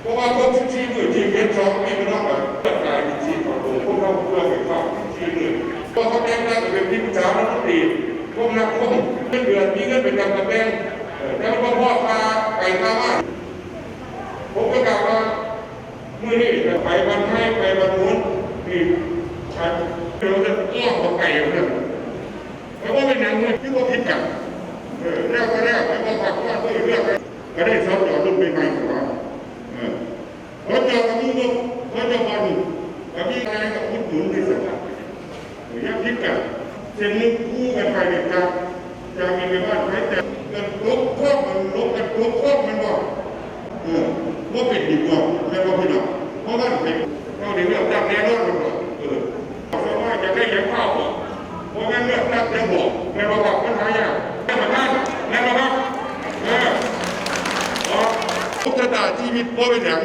เพราะว่าคนที่ชี้มือที่เป็นสองมีมันต้องแบบกายที่ชี้ของผมพวกเราเพื่อไปเข้าชี้มือพอเขาแจ้งได้ก็เป็นที่ปรึกษารัฐมนตรีพวกนักคงเงินเดือนมีเงินเป็นกำกับแบงแล้วก็พ่อพาไปข้าบ้านผมก็กล่าวว่ามื่อนี้ไปวันให้ไปวันนู้นนี่เดี๋ยวจะอ้อมกับไก่เพื่อนแล้วก็เป็นหนังเนี่ยที่ว่าผิดกันเออแล้วก็แล้วแล้วก็ขับว่าเพื่อเรื่องก็ได้สอบจอรุ่นใหม่ๆของเรา รถยนต์กับมือรถยนต์มันกับมีอะไรกับพุทธหนุนในสภาพยังคิกันเส้นนึงคู่กันไปเนี่ยจะจะมีไปบ้านใครแต่กันลบครอบมันลบกันลบครอบมันบ่เออว่าเป็นดีกว่าแม่ว่าพี่น้องเพราะว่าเป็นเราเดี๋ยวเรื่องตั้งแน่นอนมันบ่เออเพราะว่าจะได้ยังเข้าบ่เพราะงั้นเรื่องตั้งจะบอกแม่ว่าบอกปัญหายากแม่มาท่านแม่มาครับบเออทุกชะตาชีวิตบ่เป็นหยัง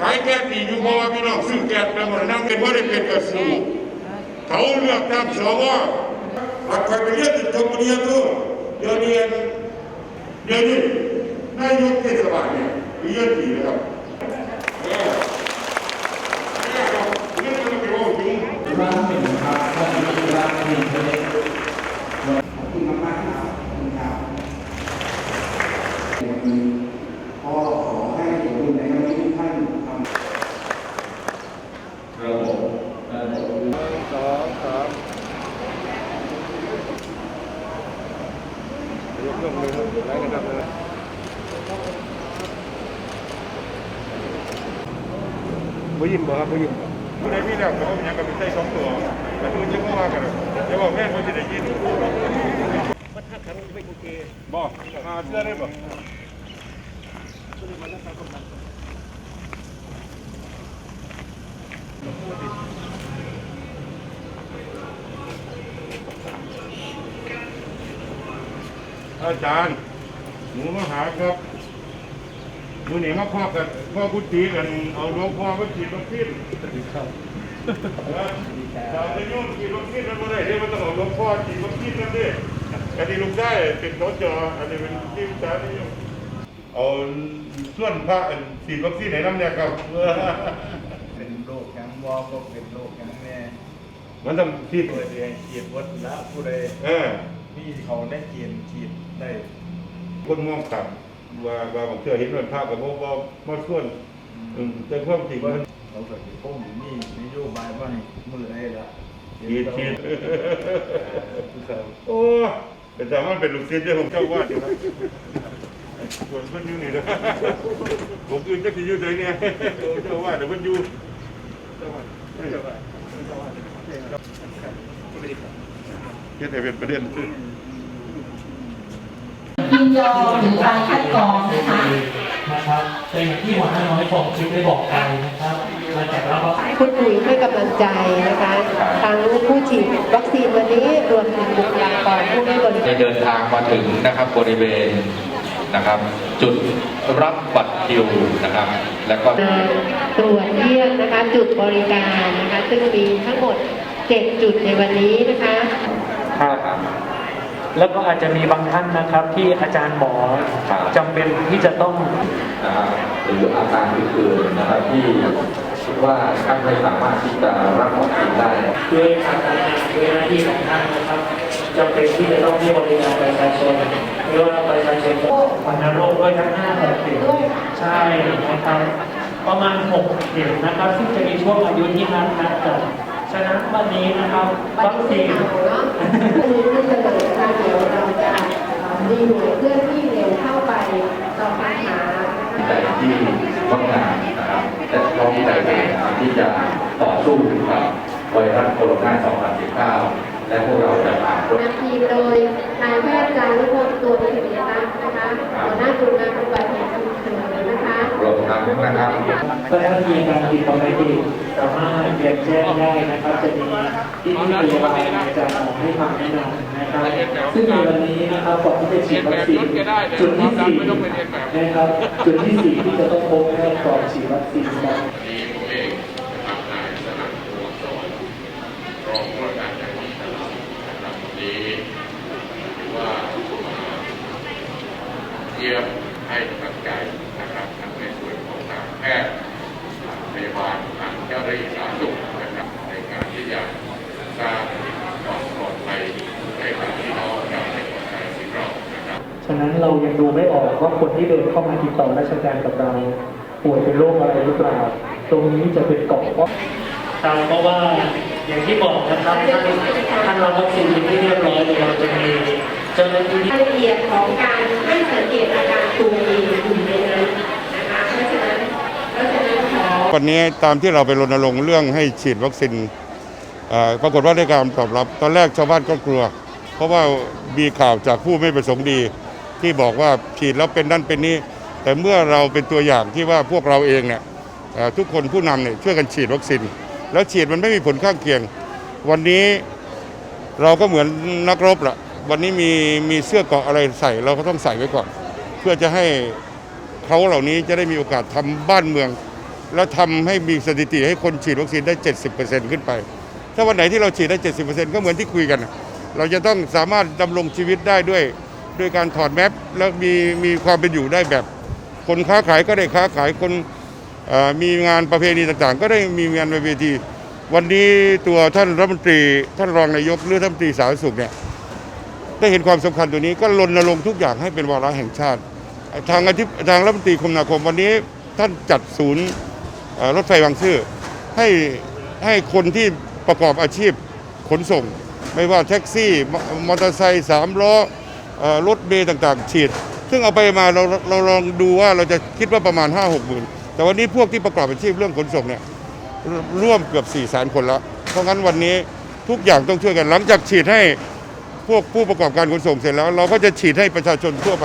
ขายแก๊สดีอยู่เพราะว่าพี่น้องซื้อแก๊สแล้วมันนั่งเป็นบ่ได้เป็นกระสูเขาเลือกตามสวหัดไปไปเรียนจบปริญญาโทเดี๋ยวนี้เดี๋ยวนี้นายกเทศบาลเนี่ยเรียนดีนะครับเออไม่ยากหรอกเรื่องมันเป็นโอ้จริงร้านหนึ่งครับวันนี้ร้านนึ่งเลยขอบคุณมากๆครับขอบคุณครับก็ขอให้ผลบุญในครั้งนี้ทุกท่านทำ ครับผมเอ่อ บ่ยิ้มบ่ครับบ่ยิ้มผู้ใดมีแล้วก็เอายังก็ไปใส่สองตัวแต่คือจะบ่ว่ากันจะบอกแม่นบ่สิได้ยินมันถ้าครั้งไม่โอเคบ่มาเชื่อได้บ่ อาจารย์ หนูมาหาครับมือหนีมาพ่อกันพ่อกุฏิกัน เอาหลวงพ่อมาฉีดวัคซีนครับเราจะยุ่งฉีดวัคซีนมันไม่ได้เดี๋ยวมันต้องเอาหลวงพ่อฉีดวัคซีนนั่นดิอันนี้ลุงได้เป็นโต๊ะจออันนี้เป็นที่วิจารณ์นิยมเอาส่วนพระอันฉีดวัคซีนไหนน้ำเนี่ยครับเป็นโรคแคมวอลก็เป็นโรคแคมแม่มันต้องฉีดผู้ใดฉีดวัดละผู้ใดเออ มีเขาได้เกียนฉีดได้คนมองต่ำว่าว่าบางเชื่อเห็นวันพระกับว่าว่ามาส่วนอืมแต่ความจริงมันเขาก็สิคงมีนโยบายว่าให้มือได้ละฉีดฉีดโอ้เป็นแต่มันเป็นลูกศิษย์เด้อผมเจ้าวาดอยู่นะส่วนเพิ่นอยู่นี่นะผมอื่นจักสิอยู่ไสเนี่ยเจ้าวาดเดี๋ยวเพิ่นอยู่เฮ็ดให้เป็นประเด็นคือยินยอมหรือการคัดกรองนะคะนะครับเป็นอย่างที่หัวหน้าน้อยผมคลิปได้บอกไปนะครับมาจากแล้วก็พูดคุยให้กำลังใจนะคะทั้งผู้ฉีดวัคซีนวันนี้รวมถึงบุคลากรผู้ให้บริได้การเดินทางมาถึงนะครับบริเวณนะครับจุดรับบัตรคิวนะครับ แล้วก็ตรวจเยี่ยมนะคะจุดบริการนะคะซึ่งมีทั้งหมด 7จุดในวันนี้นะคะครับแล้วก็อาจจะมีบางท่านนะครับที่อาจารย์หมอจำเป็นที่จะต้องนะครับหรืออาการอื่นๆนะครับที่คิดว่าท่านไม่สามารถที่จะรับวัคซีนได้ ด้วยการทำงานด้วยหน้าที่ของท่านนะครับจำเป็นที่จะต้องให้บริการประชาชนไม่ว่าประชาชนจะวันโรคด้วยทั้งห้าหกเข็มใช่นะครับประมาณหกเข็มนะครับ ซึ่งจะมีช่วงอายุที่นัดนัดกัน ฉะนั้นวันนี้นะครับวัคซีนเนาะมีที่เสนอนะคะเดี๋ยวเราจะมีหน่วยเคลื่อนที่เร็วเข้าไปตอบปัญหานะคะใจที่งดงามนะครับและพร้อมใจกันนะครับที่จะต่อสู้กับไวรัสโคโรนา 2019 และพวกเราจะผ่านพ้นนำทีมโดยนายแพทย์จารุพงศ์ตัวนิติรัต นะครับก็ถ้ามีการติดต่อไม่ดีสามารถเรียนแจ้งได้นะครับ จะมีที่ที่พยาบาลจะขอให้คำแนะนำนะครับ ซึ่งในวันนี้นะครับก่อนที่จะฉีดวัคซีนจุดที่สี่นะครับจุดที่สี่ที่จะต้องพบแพทย์ก่อนฉีดวัคซีนครับเองนะครับนายสนั่นตัวสอนรองผู้ว่าการจังหวัดตลาดนะครับวันนี้ถือว่ามาเยี่ยมให้กำลังใจนะครับทั้งในส่วนของทางแพะนั้นเรายังดูไม่ออกว่าคนที่เดินเข้ามาติดต่อราชการกับเราป่วยเป็นโรคอะไรหรือเปล่า ตรงนี้จะเป็นเกราะป้องครับเพราะว่าอย่างที่บอกนะครับท่านท่านรับวัคซีนที่เรียบร้อยเลยเราจะมีเจ้าหน้าที่รายละเอียดของการไม่สังเกตอาการตัวเองอยู่ในนั้นนะคะเพราะฉะนั้นเพราะฉะนั้นขอวันนี้ตามที่เราไปรณรงค์เรื่องให้ฉีดวัคซีนปรากฏว่าได้การตอบรับ ตอนแรกชาวบ้านก็กลัว เพราะว่ามีข่าวจากผู้ไม่ประสงค์ดี ที่บอกว่าฉีดแล้วเป็นนั่นเป็นนี้ แต่เมื่อเราเป็นตัวอย่างที่ว่าพวกเราเองเนี่ยทุกคนผู้นำเนี่ยช่วยกันฉีดวัคซีนแล้วฉีดมันไม่มีผลข้างเคียง วันนี้เราก็เหมือนนักรบละวันนี้มีมีเสื้อเกาะอะไรใส่เราก็ต้องใส่ไว้ก่อน เพื่อจะให้เขาเหล่านี้จะได้มีโอกาสทำบ้านเมือง แล้วทำให้มีสถิติให้คนฉีดวัคซีนได้ 70%ขึ้นไป ถ้าวันไหนที่เราฉีดได้ 70%ก็เหมือนที่คุยกัน เราจะต้องสามารถดำรงชีวิตได้ด้วย ด้วยการถอดแมปแล้วมีมีความเป็นอยู่ได้แบบ คนค้าขายก็ได้ค้าขายคนมีงานประเพณีต่างๆ ก็ได้มีงานประเพณีวันนี้ตัวท่านรัฐมนตรี ท่านรองนายกหรือท่านรัฐมนตรีสาธารณสุขเนี่ยได้เห็นความสำคัญตัวนี้ก็รณรงค์ทุกอย่างให้เป็นวาระแห่งชาติ ทางอาทิทางรัฐมนตรีคมนาคมวันนี้ท่านจัดศูนย์รถไฟบางซื่อให้ให้คนที่ประกอบอาชีพขนส่ง ไม่ว่าแท็กซี่ มอเตอร์ไซค์สามล้อ รถเมล์ต่างๆ ฉีด ซึ่งเอาไปมาเราเราลองดูว่าเราจะคิดว่าประมาณ 5 6หมื่นแต่วันนี้พวกที่ประกอบอาชีพเรื่องขนส่งเนี่ยร่วมเกือบ4 0 0 0 0 0คนแล้วเพราะงั้นวันนี้ทุกอย่างต้องช่วยกัน หลังจากฉีดให้พวกผู้ประกอบการขนส่งเสร็จแล้ว เราก็จะฉีดให้ประชาชนทั่วไป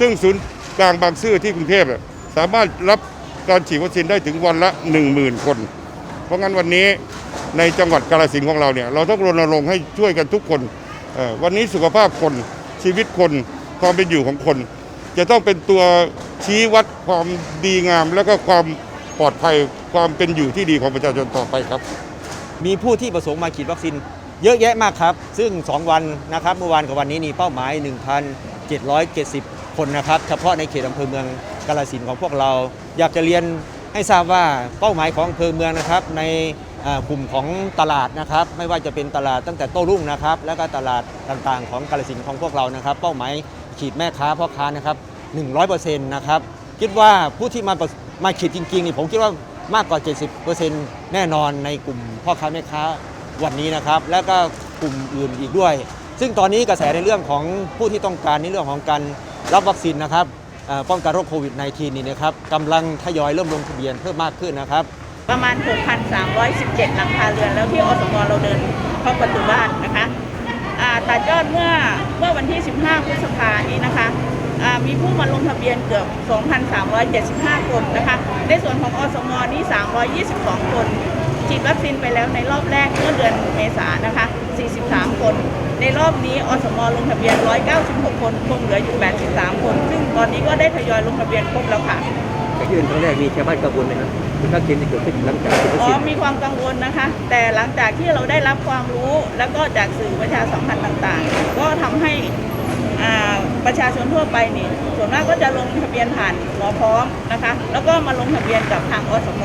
ซึ่งศูนย์กลางบางซื่อที่กรุงเทพเนี่ยสามารถรับการฉีดวัคซีนได้ถึงวันละ 1 0,000 คน เพราะงั้นวันนี้ในจังหวัดกาฬสินธุ์ของเราเนี่ยเราต้องรณรงค์ให้ช่วยกันทุกคนวันนี้สุขภาพคน ชีวิตคนความเป็นอยู่ของคน จะต้องเป็นตัวชี้วัดความดีงาม และก็ความปลอดภัยความเป็นอยู่ที่ดีของประชาชนต่อไปครับ มีผู้ที่ประสงค์มาฉีดวัคซีนเยอะแยะมากครับ ซึ่ง 2 วันนะครับเมื่อวานกับวันนี้นี่เป้าหมาย 1,770 คนนะครับ เฉพาะในเขตอำเภอเมืองกาฬสินของพวกเรา อยากจะเรียนให้ทราบว่าเป้าหมายของอำเภอเมืองนะครับใน กลุ่มของตลาดนะครับ ไม่ว่าจะเป็นตลาดตั้งแต่โต้รุ่งนะครับ แล้วก็ตลาดต่างๆ ของกาฬสินของพวกเรานะครับ เป้าหมายฉีดแม่ค้าพ่อค้านะครับ100%นะครับคิดว่าผู้ที่มามาฉีดจริงๆนี่ผมคิดว่ามากกว่า 70%แน่นอนในกลุ่มพ่อค้าแม่ค้าวันนี้นะครับ แล้วก็กลุ่มอื่นอีกด้วย ซึ่งตอนนี้กระแสในเรื่องของผู้ที่ต้องการในเรื่องของการรับวัคซีนนะครับป้องกันโรคโควิด -19 นี่นะครับกำลังทยอยเริ่มลงทะเบียนเพิ่มมากขึ้นนะครับ ประมาณ 6,317 หลังคาเรือน แล้วที่อสมเราเดินเข้าประตูบ้านนะคะตัดยอดเมื่อเมื่อวันที่ 15 พฤษภานี้นะคะมีผู้มาลงทะเบียนเกือบ 2,375 คนนะคะ ในส่วนของอสมนี้ 322 คน ฉีดวัคซีนไปแล้วในรอบแรกเมื่อเดือนเมษายนนะคะ 43 คน ในรอบนี้อสมลงทะเบียน 196 คนคงเหลืออยู่ 83 คน ซึ่งตอนนี้ก็ได้ทยอยลงทะเบียนครบแล้วค่ะแต่ยื่นครั้งแรกมีชาวบ้านกังวลไหมครับ คซีนที่เกิดขึ้นหลังจากฉีดวัคอ๋ซีอนมีความกังวลนะคะ แต่หลังจากที่เราได้รับความรู้แล้วก็จากสื่อประชาสัมพันธ์ต่างๆ ก็ทำให้อ่าประชาชนทั่วไปนี่ส่วนมากก็จะลงทะเบียนผ่านหมอพร้อมนะคะ แล้วก็มาลงทะเบียนกับทางอสม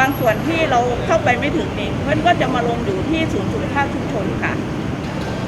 บางส่วนที่เราเข้าไปไม่ถึงนี่เพื่อนก็จะมาลงอยู่ที่ศูนย์สุขภาพชุมชนค่ะ